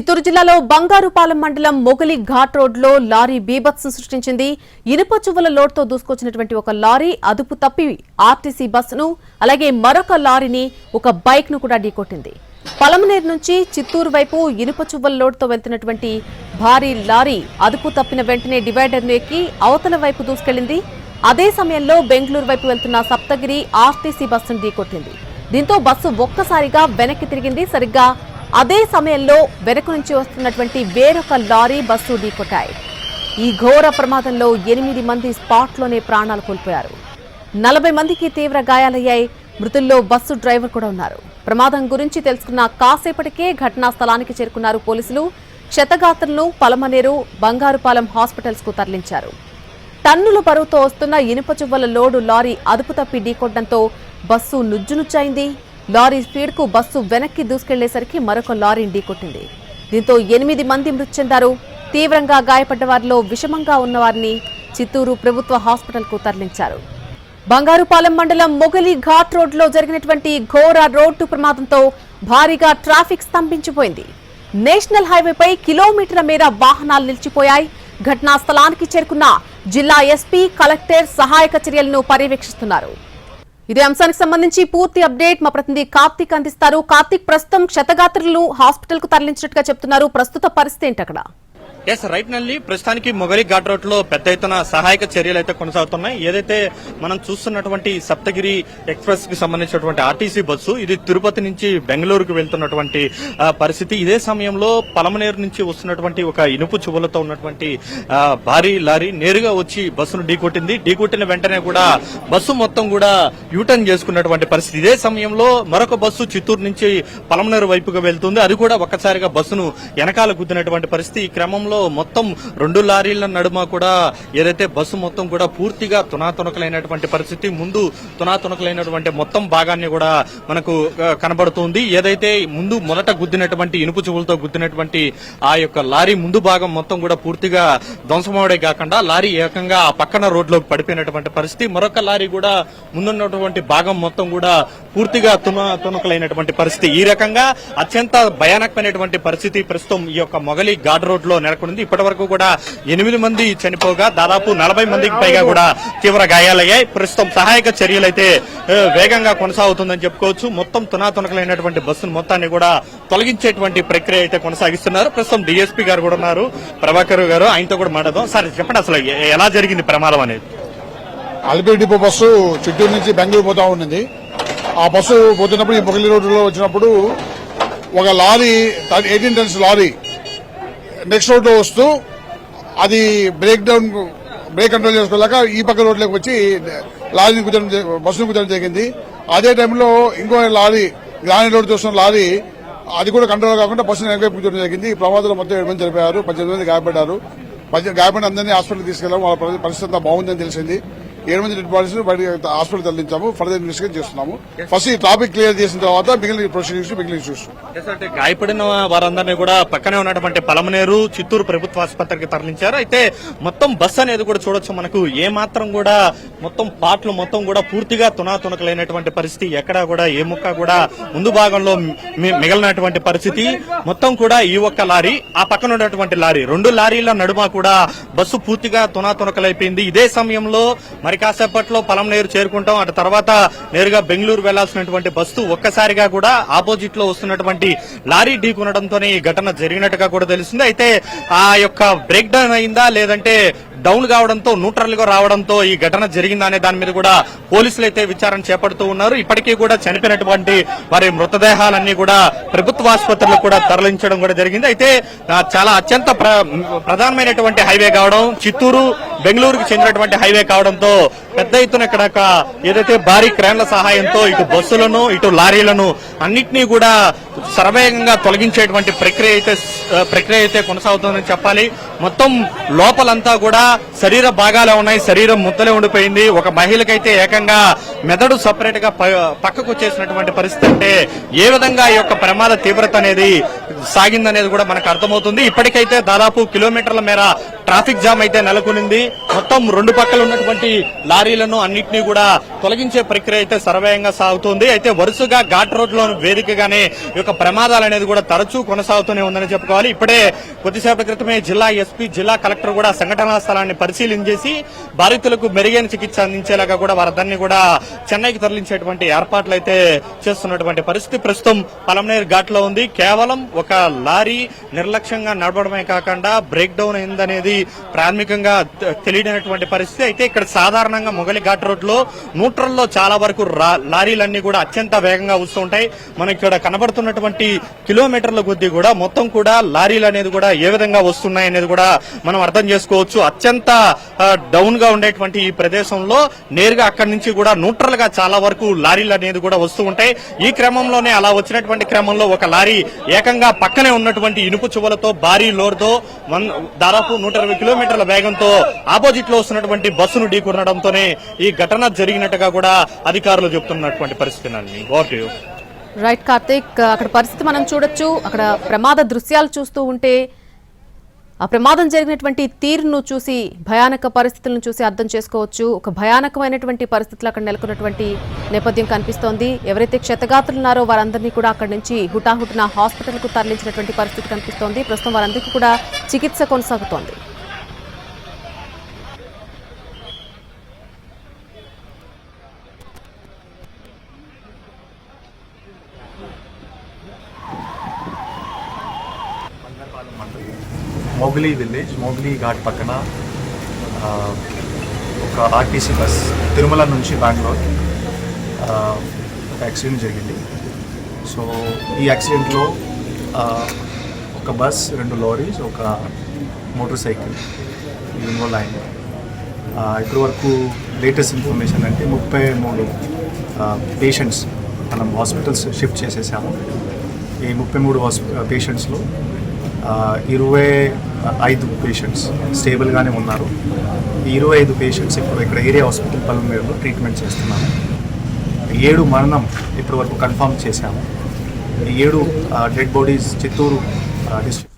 చిత్తూరు జిల్లాలో బంగారుపాలెం మండలం మొగలి ఘాట్ రోడ్లో లారీ బీభత్సం సృష్టించింది. ఇనుప చువ్వల లోడ్తో దూసుకొచ్చినటువంటి ఒక లారీ అదుపు తప్పి ఆర్టీసీ బస్సును అలాగే మరొక లారీని ఒక బైక్ను కూడా ఢీకొట్టింది. పలమనేరు నుంచి చిత్తూరు వైపు ఇనుప చువ్వల లోడ్తో వెళ్తున్నటువంటి భారీ లారీ అదుపు తప్పిన వెంటనే డివైడర్ను ఎక్కి అవతల వైపు దూసుకెళ్ళింది అదే సమయంలో బెంగళూరు వైపు వెళ్తున్న సప్తగిరి ఆర్టీసీ బస్సును ఢీకొట్టింది. దీంతో బస్సు ఒక్కసారిగా వెనక్కి తిరిగింది. సరిగ్గా అదే సమయంలో వెనక నుంచి వస్తున్నటువంటి వేరొక లారీ బస్సు ఢీకొట్టాయి. ఈ ఘోర ప్రమాదంలో ఎనిమిది మంది స్పాట్లోనే ప్రాణాలు కోల్పోయారు. నలభై మందికి తీవ్ర గాయాలయ్యాయి. మృతుల్లో బస్సు డ్రైవర్ కూడా ఉన్నారు. ప్రమాదం గురించి తెలుసుకున్న కాసేపటికే ఘటనా స్థలానికి చేరుకున్నారు పోలీసులు. క్షతగాత్రులను పలమనేరు బంగారుపాలెం హాస్పిటల్స్కు తరలించారు. టన్నుల బరువుతో వస్తున్న ఇనుప చువ్వల లోడు లారీ అదుపు తప్పి ఢీకొట్టడంతో బస్సు నుజ్జునుచ్చైంది లారీ స్పీడ్కు బస్సు వెనక్కి దూసుకెళ్ళేసరికి మరొక లారీ ఢీకొట్టింది. దీంతో ఎనిమిది మంది మృతి చెందారు తీవ్రంగా గాయపడ్డ వారిలో విషమంగా ఉన్నవారిని చిత్తూరు ప్రభుత్వ హాస్పిటల్కు తరలించారు. బంగారుపాలెం మండలం మొగలి ఘాట్ రోడ్లో జరిగినటువంటి ఘోర రోడ్డు ప్రమాదంతో భారీగా ట్రాఫిక్ స్తంభించిపోయింది. నేషనల్ హైవేపై కిలోమీటర్ల మేర వాహనాలు నిలిచిపోయాయి. ఘటనా స్థలానికి చేరుకున్న జిల్లా ఎస్పీ కలెక్టర్ సహాయక చర్యలను పర్యవేక్షిస్తున్నారు. ఇదే అంశానికి సంబంధించి పూర్తి అప్డేట్ మా ప్రతినిధి కార్తీక్ అందిస్తారు. కార్తీక్ ప్రస్తుతం క్షతగాత్రులు హాస్పిటల్కు తరలించినట్టుగా చెప్తున్నారు. ప్రస్తుత పరిస్థితి ఏంటి అక్కడ? ఎస్ రైట్ నల్లి ప్రస్తుతానికి మొగలి ఘాట్ రోడ్లో పెద్ద ఎత్తున సహాయక చర్యలు అయితే కొనసాగుతున్నాయి. ఏదైతే మనం చూస్తున్నటువంటి సప్తగిరి ఎక్స్ప్రెస్కి సంబంధించినటువంటి ఆర్టీసీ బస్సు ఇది తిరుపతి నుంచి బెంగళూరుకు వెళ్తున్నటువంటి పరిస్థితి. ఇదే సమయంలో పలమనేరు నుంచి వస్తున్నటువంటి ఒక ఇనుపు చువ్వలతో ఉన్నటువంటి భారీ లారీ నేరుగా వచ్చి బస్సును ఢీకొట్టింది. ఢీకొట్టిన వెంటనే కూడా బస్సు మొత్తం కూడా యూటర్న్ చేసుకున్నటువంటి పరిస్థితి. ఇదే సమయంలో మరొక బస్సు చిత్తూరు నుంచి పలమనేరు వైపుగా వెళ్తుంది. అది కూడా ఒక్కసారిగా బస్సును వెనకాల గుద్దినటువంటి పరిస్థితి. ఈ క్రమంలో మొత్తం రెండు లారీల నడుమ కూడా ఏదైతే బస్సు మొత్తం కూడా పూర్తిగా తునాతునకలైనటువంటి పరిస్థితి ముందు తునాతునకలైనటువంటి మొత్తం భాగాన్ని కూడా మనకు కనబడుతుంది. ఏదైతే ముందు మొదట గుద్దినటువంటి ఇనుపు చెవులతో గుద్దినటువంటి ఆ యొక్క లారీ ముందు భాగం మొత్తం కూడా పూర్తిగా ధ్వంసమవడే కాకుండా లారీ ఏకంగా ఆ పక్కన రోడ్లోకి పడిపోయినటువంటి పరిస్థితి. మరొక లారీ కూడా ముందున్నటువంటి భాగం మొత్తం కూడా పూర్తిగా తున తునకలైనటువంటి పరిస్థితి. ఈ రకంగా అత్యంత భయానకమైనటువంటి పరిస్థితి. ప్రస్తుతం ఈ యొక్క మొగలి ఘాట్ రోడ్లో నెలకొంది ఇప్పటి వరకు కూడా ఎనిమిది మంది చనిపోగా దాదాపు నలభై మందికి పైగా కూడా తీవ్ర గాయాలయ్యాయి. ప్రస్తుతం సహాయక చర్యలు అయితే వేగంగా కొనసాగుతుందని చెప్పుకోవచ్చు. మొత్తం తునాతునకలైనటువంటి బస్సును మొత్తాన్ని కూడా తొలగించేటువంటి ప్రక్రియ అయితే కొనసాగిస్తున్నారు. ప్రస్తుతం డిఎస్పీ గారు కూడా ఉన్నారు. ప్రభాకర్ గారు ఆయనతో కూడా మాట్లాడదాం. సార్ చెప్పండి అసలు ఎలా జరిగింది ప్రమాదం అనేది? అలిపిరి డిపో బస్సు చిత్తూరు నుంచి బెంగళూరు పోతా ఉన్నది. ఆ బస్సు పోతున్నప్పుడు ఈ మొగలి రోడ్డులో వచ్చినప్పుడు ఒక lorry eighteen tons lorry next రోడ్లో వస్తూ అది బ్రేక్ డౌన్ బ్రేక్ కంట్రోల్ చేసుకోలేక ఈ పక్క రోడ్లోకి వచ్చి లారీని కుదరడం బస్సును కుదరడం జరిగింది. అదే టైంలో ఇంకో లారీ గ్రానైట్ రోడ్ చూస్తున్న లారీ అది కూడా కంట్రోల్ కాకుండా బస్సును వెనక కుదరడం జరిగింది. ఈ ప్రమాదంలో మొత్తం ఏడు మంది చనిపోయారు పద్దెనిమిది మంది గాయపడ్డారు. పద్దె- గాయపడిన అందరినీ హాస్పిటల్ తీసుకెళ్ళాము వాళ్ళ పరిస్థితి అంతా బాగుందని తెలిసింది. ఏడు డెడ్ బాడీస్ బయట హాస్పిటల్ తరలించాము. ఫర్దర్ ఇన్వెస్టిగేట్ చేస్తున్నాము. ఫస్ట్ ఈ ట్రాఫిక్ క్లియర్ చేసిన తర్వాత మిగిలిన ప్రొసీడింగ్స్ మిగిలిన ఇష్యూస్ గాయపడిన వారందరినీ కూడా పక్కనే ఉన్నటువంటి పలమనేరు చిత్తూరు ప్రభుత్వ ఆసుపత్రికి తరలించారు. అయితే మొత్తం బస్ అనేది కూడా చూడొచ్చు మనకు. ఏ మాత్రం కూడా మొత్తం పాటలు మొత్తం కూడా పూర్తిగా తునాతునకలైనటువంటి పరిస్థితి. ఎక్కడా కూడా ఏ ముక్క కూడా ముందు భాగంలో మిగిలినటువంటి పరిస్థితి. మొత్తం కూడా ఈ ఒక్క లారీ ఆ పక్కన ఉన్నటువంటి లారీ. రెండు లారీల నడుమ కూడా బస్సు పూర్తిగా తునాతునకలైపోయింది. ఇదే సమయంలో మరి కాసేపట్లో పలంనేరు చేరుకుంటాం. అటు తర్వాత నేరుగా బెంగళూరు వెళ్ళాల్సినటువంటి బస్సు ఒక్కసారిగా కూడా ఆపోజిట్లో వస్తున్నటువంటి లారీ ఢీకొనడంతోనే ఈ ఘటన జరిగినట్టుగా కూడా తెలుస్తుంది అయితే ఆ యొక్క బ్రేక్ డౌన్ అయిందా? లేదంటే డౌన్ కావడంతో న్యూట్రల్గా రావడంతో ఈ ఘటన జరిగిందనే దాని మీద కూడా పోలీసులు అయితే విచారణ చేపడుతూ ఉన్నారు. ఇప్పటికీ కూడా చనిపోయినటువంటి వారి మృతదేహాలన్నీ కూడా ప్రభుత్వ ఆసుపత్రులకు కూడా తరలించడం కూడా జరిగింది. అయితే చాలా అత్యంత ప్ర- ప్రధానమైనటువంటి హైవే కావడం చిత్తూరు బెంగళూరుకు చెందినటువంటి హైవే కావడంతో పెద్ద ఎత్తున ఇక్కడ ఏదైతే భారీ క్రేన్ల సహాయంతో ఇటు బస్సులను ఇటు లారీలను అన్నిటినీ కూడా సర్వేగంగా తొలగించేటువంటి ప్రక్రియ అయితే ప్రక్రియ అయితే కొనసాగుతుందని చెప్పాలి. మొత్తం లోపలంతా కూడా శరీర భాగాలే ఉన్నాయి. శరీరం ముద్దలే ఉండిపోయింది. ఒక మహిళకైతే ఏకంగా మెదడు సపరేట్గా పక్కకు వచ్చేసినటువంటి పరిస్థితి అంటే ఏ విధంగా ఈ యొక్క ప్రమాద తీవ్రత అనేది సాగిందనేది కూడా మనకు అర్థమవుతుంది. ఇప్పటికైతే దాదాపు కిలోమీటర్ల మేర ట్రాఫిక్ జామ్ అయితే నెలకొనింది. మొత్తం రెండు పక్కల ఉన్నటువంటి లారీలను అన్నింటినీ కూడా తొలగించే ప్రక్రియ అయితే సర్వేయంగా సాగుతుంది. అయితే వరుసగా ఘాట్ రోడ్లో వేదికగానే యొక్క ప్రమాదాలు అనేది కూడా తరచూ కొనసాగుతూనే ఉందని చెప్పుకోవాలి. ఇప్పుడే కొద్దిసేపటి క్రితమే జిల్లా ఎస్పీ జిల్లా కలెక్టర్ కూడా సంఘటనా స్థలాన్ని పరిశీలించేసి బాధితులకు మెరుగైన చికిత్స అందించేలాగా కూడా వారందరినీ కూడా చెన్నైకి తరలించేటువంటి ఏర్పాట్లు అయితే చేస్తున్నటువంటి పరిస్థితి. ప్రస్తుతం పలమనేరు ఘాట్లో ఉంది. కేవలం ఒక లారీ నిర్లక్ష్యంగా నడపడమే కాకుండా బ్రేక్ డౌన్ అయిందనేది ప్రాథమికంగా తెలియనటువంటి పరిస్థితి. అయితే ఇక్కడ సాధారణంగా మొగలి ఘాట్ రోడ్లో న్యూట్రల్లో చాలా వరకు లారీలన్నీ కూడా అత్యంత వేగంగా వస్తూ ఉంటాయి. మనకి ఇక్కడ ఉన్నటువంటి కిలోమీటర్ల కొద్దీ కూడా మొత్తం కూడా లారీలు అనేది కూడా ఏ విధంగా వస్తున్నాయి అనేది కూడా మనం అర్థం చేసుకోవచ్చు. అత్యంత డౌన్గా ఉండేటువంటి ఈ ప్రదేశంలో నేరుగా అక్కడి నుంచి కూడా న్యూట్రల్గా చాలా వరకు లారీలు అనేది కూడా వస్తూ ఉంటాయి. ఈ క్రమంలోనే అలా వచ్చినటువంటి క్రమంలో ఒక లారీ ఏకంగా పక్కనే ఉన్నటువంటి ఇనుపు చువలతో భారీ లోడ్తో వన్ దాదాపు నూట ఇరవై కిలోమీటర్ల వేగంతో ఆపోజిట్లో వస్తున్నటువంటి బస్సును ఢీకొనడంతోనే ఈ ఘటన జరిగినట్టుగా కూడా అధికారులు చెబుతున్నటువంటి పరిస్థితి అండి ఓకే రైట్ కార్తీక్ అక్కడ పరిస్థితి మనం చూడొచ్చు. అక్కడ ప్రమాద దృశ్యాలు చూస్తూ ఉంటే ఆ ప్రమాదం జరిగినటువంటి తీరును చూసి భయానక పరిస్థితులను చూసి అర్థం చేసుకోవచ్చు. ఒక భయానకమైనటువంటి పరిస్థితులు అక్కడ నెలకొన్నటువంటి నేపథ్యం కనిపిస్తోంది. ఎవరైతే క్షతగాతులు ఉన్నారో వారందరినీ కూడా అక్కడి నుంచి హుటాహుటిన హాస్పిటల్కు తరలించినటువంటి పరిస్థితి కనిపిస్తోంది. ప్రస్తుతం వారందరికీ కూడా చికిత్స కొనసాగుతోంది. మోగ్లీ విలేజ్ మోగ్లీ ఘాట్ పక్కన ఒక ఆర్టీసీ బస్ తిరుమల నుంచి బెంగళూరు ఒక యాక్సిడెంట్ జరిగింది. సో ఈ యాక్సిడెంట్లో ఒక బస్ రెండు లారీస్ ఒక మోటార్ సైకిల్ ఇన్వాల్వ్ అయింది ఇప్పటి వరకు లేటెస్ట్ ఇన్ఫర్మేషన్ అంటే ముప్పై మూడు పేషెంట్స్ మనం హాస్పిటల్స్ షిఫ్ట్ చేసేసాము. ఈ ముప్పై మూడు పేషెంట్స్లో ఇరవై ఐదు పేషెంట్స్ స్టేబుల్గానే ఉన్నారు. ఈ ఇరవై ఐదు పేషెంట్స్ ఇప్పుడు ఇక్కడ ఏరియా హాస్పిటల్ పల్మేరులో ట్రీట్మెంట్ చేస్తున్నాము ఏడు మరణం ఇప్పటి వరకు కన్ఫర్మ్ చేశాము. ఏడు డెడ్ బాడీస్ చిత్తూరు డిస్ట్రిక్ట్